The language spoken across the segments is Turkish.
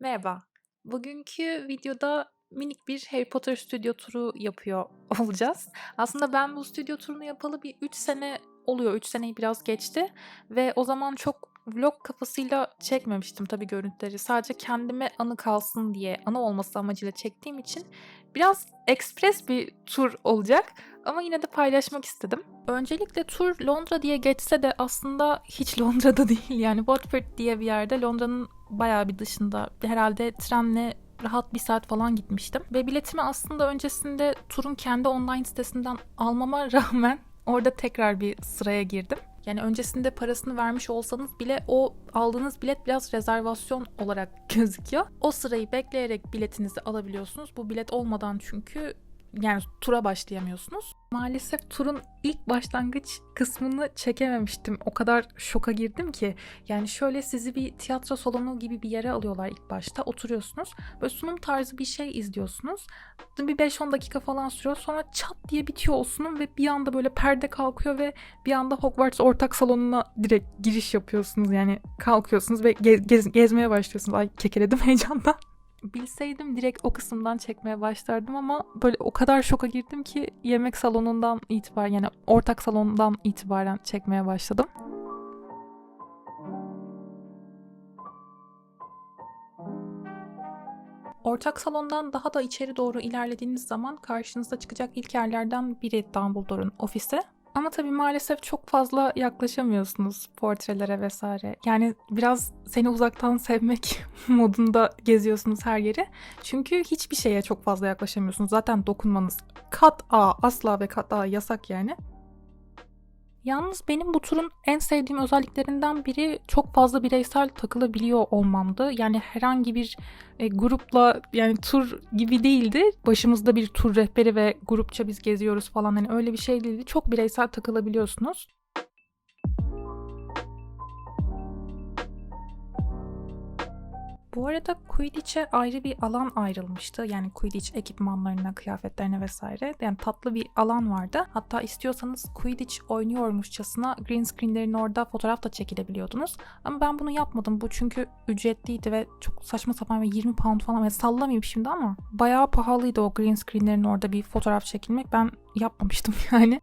Merhaba. Bugünkü videoda minik bir Harry Potter stüdyo turu yapıyor olacağız. Aslında ben bu stüdyo turunu yapalı bir 3 sene oluyor. 3 seneyi biraz geçti ve o zaman çok vlog kafasıyla çekmemiştim tabii görüntüleri. Sadece kendime anı kalsın diye, anı olması amacıyla çektiğim için biraz ekspres bir tur olacak ama yine de paylaşmak istedim. Öncelikle tur Londra diye geçse de aslında hiç Londra'da değil. Yani Watford diye bir yerde Londra'nın bayağı bir dışında. Herhalde trenle rahat bir saat falan gitmiştim. Ve biletimi aslında öncesinde turun kendi online sitesinden almama rağmen orada tekrar bir sıraya girdim. Yani öncesinde parasını vermiş olsanız bile o aldığınız bilet biraz rezervasyon olarak gözüküyor. O sırayı bekleyerek biletinizi alabiliyorsunuz. Bu bilet olmadan çünkü yani tura başlayamıyorsunuz. Maalesef turun ilk başlangıç kısmını çekememiştim. O kadar şoka girdim ki. Yani şöyle sizi bir tiyatro salonu gibi bir yere alıyorlar ilk başta. Oturuyorsunuz. Böyle sunum tarzı bir şey izliyorsunuz. Bir 5-10 dakika falan sürüyor. Sonra çat diye bitiyor o sunum ve bir anda böyle perde kalkıyor ve bir anda Hogwarts ortak salonuna direkt giriş yapıyorsunuz. Yani kalkıyorsunuz ve gez, gez, gezmeye başlıyorsunuz. Ay kekeledim heyecandan bilseydim direkt o kısımdan çekmeye başlardım ama böyle o kadar şoka girdim ki yemek salonundan itibaren yani ortak salondan itibaren çekmeye başladım. Ortak salondan daha da içeri doğru ilerlediğiniz zaman karşınıza çıkacak ilk yerlerden biri Dumbledore'un ofisi. Ama tabii maalesef çok fazla yaklaşamıyorsunuz portrelere vesaire. Yani biraz seni uzaktan sevmek modunda geziyorsunuz her yeri. Çünkü hiçbir şeye çok fazla yaklaşamıyorsunuz. Zaten dokunmanız kat A asla ve kat A yasak yani. Yalnız benim bu turun en sevdiğim özelliklerinden biri çok fazla bireysel takılabiliyor olmamdı. Yani herhangi bir e, grupla yani tur gibi değildi. Başımızda bir tur rehberi ve grupça biz geziyoruz falan hani öyle bir şey değildi. Çok bireysel takılabiliyorsunuz. Bu arada Quidditch'e ayrı bir alan ayrılmıştı. Yani Quidditch ekipmanlarına, kıyafetlerine vesaire. Yani tatlı bir alan vardı. Hatta istiyorsanız Quidditch oynuyormuşçasına green screenlerin orada fotoğraf da çekilebiliyordunuz. Ama ben bunu yapmadım. Bu çünkü ücretliydi ve çok saçma sapan ve 20 pound falan. Yani sallamayayım şimdi ama bayağı pahalıydı o green screenlerin orada bir fotoğraf çekilmek. Ben yapmamıştım yani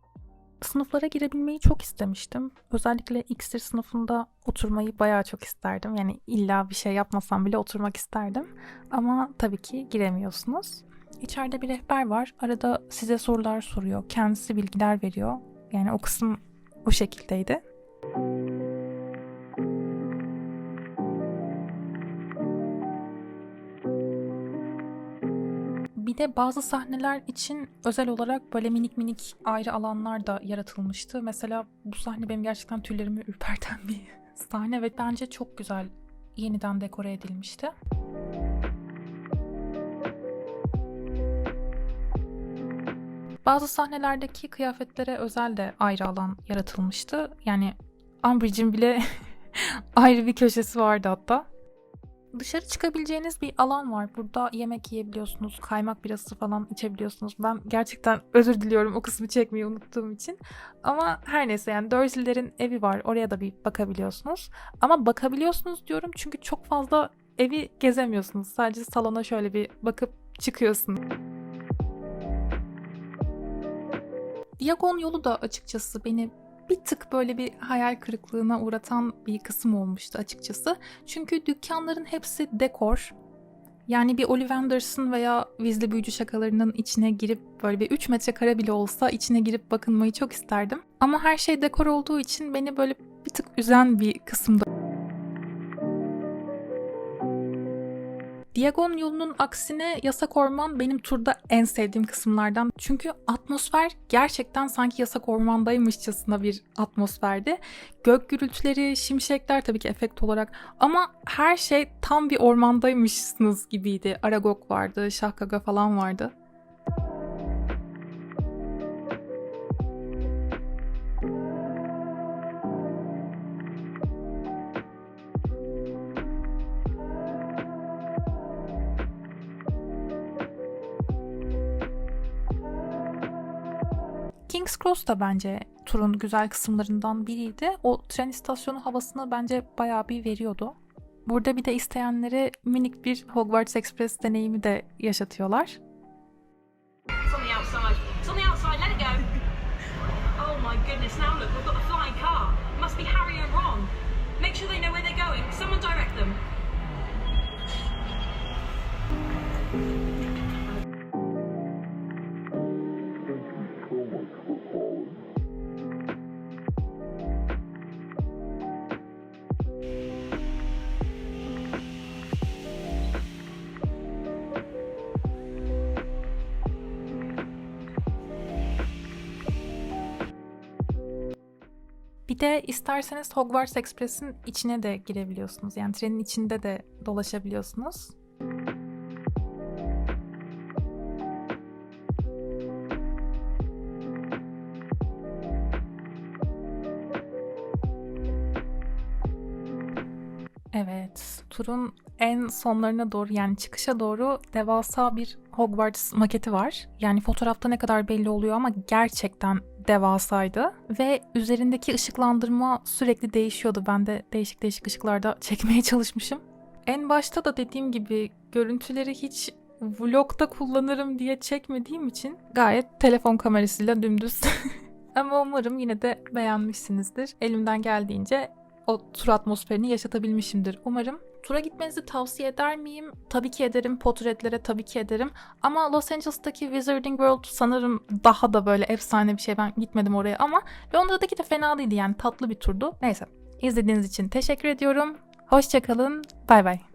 sınıflara girebilmeyi çok istemiştim. Özellikle iksir sınıfında oturmayı bayağı çok isterdim. Yani illa bir şey yapmasam bile oturmak isterdim. Ama tabii ki giremiyorsunuz. İçeride bir rehber var. Arada size sorular soruyor. Kendisi bilgiler veriyor. Yani o kısım o şekildeydi. Bir de bazı sahneler için özel olarak böyle minik minik ayrı alanlar da yaratılmıştı. Mesela bu sahne benim gerçekten tüylerimi ürperten bir sahne ve bence çok güzel yeniden dekore edilmişti. Bazı sahnelerdeki kıyafetlere özel de ayrı alan yaratılmıştı. Yani Umbridge'in bile ayrı bir köşesi vardı hatta. Dışarı çıkabileceğiniz bir alan var. Burada yemek yiyebiliyorsunuz, kaymak birası falan içebiliyorsunuz. Ben gerçekten özür diliyorum o kısmı çekmeyi unuttuğum için. Ama her neyse yani Dursley'lerin evi var. Oraya da bir bakabiliyorsunuz. Ama bakabiliyorsunuz diyorum çünkü çok fazla evi gezemiyorsunuz. Sadece salona şöyle bir bakıp çıkıyorsunuz. Diagon yolu da açıkçası beni bir tık böyle bir hayal kırıklığına uğratan bir kısım olmuştu açıkçası. Çünkü dükkanların hepsi dekor. Yani bir Ollivanders'ın veya Weasley büyücü şakalarının içine girip böyle bir 3 metrekare bile olsa içine girip bakınmayı çok isterdim. Ama her şey dekor olduğu için beni böyle bir tık üzen bir kısımda. Diagon yolunun aksine Yasak Orman benim turda en sevdiğim kısımlardan. Çünkü atmosfer gerçekten sanki Yasak Orman'daymışçasına bir atmosferdi. Gök gürültüleri, şimşekler tabii ki efekt olarak ama her şey tam bir ormandaymışsınız gibiydi. Aragog vardı, Şahkaga falan vardı. King's Cross da bence turun güzel kısımlarından biriydi. O tren istasyonu havasını bence bayağı bir veriyordu. Burada bir de isteyenlere minik bir Hogwarts Express deneyimi de yaşatıyorlar. It's Bir de isterseniz Hogwarts Express'in içine de girebiliyorsunuz. Yani trenin içinde de dolaşabiliyorsunuz. Evet, turun en sonlarına doğru yani çıkışa doğru devasa bir Hogwarts maketi var. Yani fotoğrafta ne kadar belli oluyor ama gerçekten devasaydı ve üzerindeki ışıklandırma sürekli değişiyordu. Ben de değişik değişik ışıklarda çekmeye çalışmışım. En başta da dediğim gibi görüntüleri hiç vlogda kullanırım diye çekmediğim için gayet telefon kamerasıyla dümdüz. Ama umarım yine de beğenmişsinizdir. Elimden geldiğince o tur atmosferini yaşatabilmişimdir umarım. Tura gitmenizi tavsiye eder miyim? Tabii ki ederim. Potretlere tabii ki ederim. Ama Los Angeles'taki Wizarding World sanırım daha da böyle efsane bir şey. Ben gitmedim oraya ama Londra'daki de fena değildi yani tatlı bir turdu. Neyse. İzlediğiniz için teşekkür ediyorum. Hoşçakalın. Bay bay.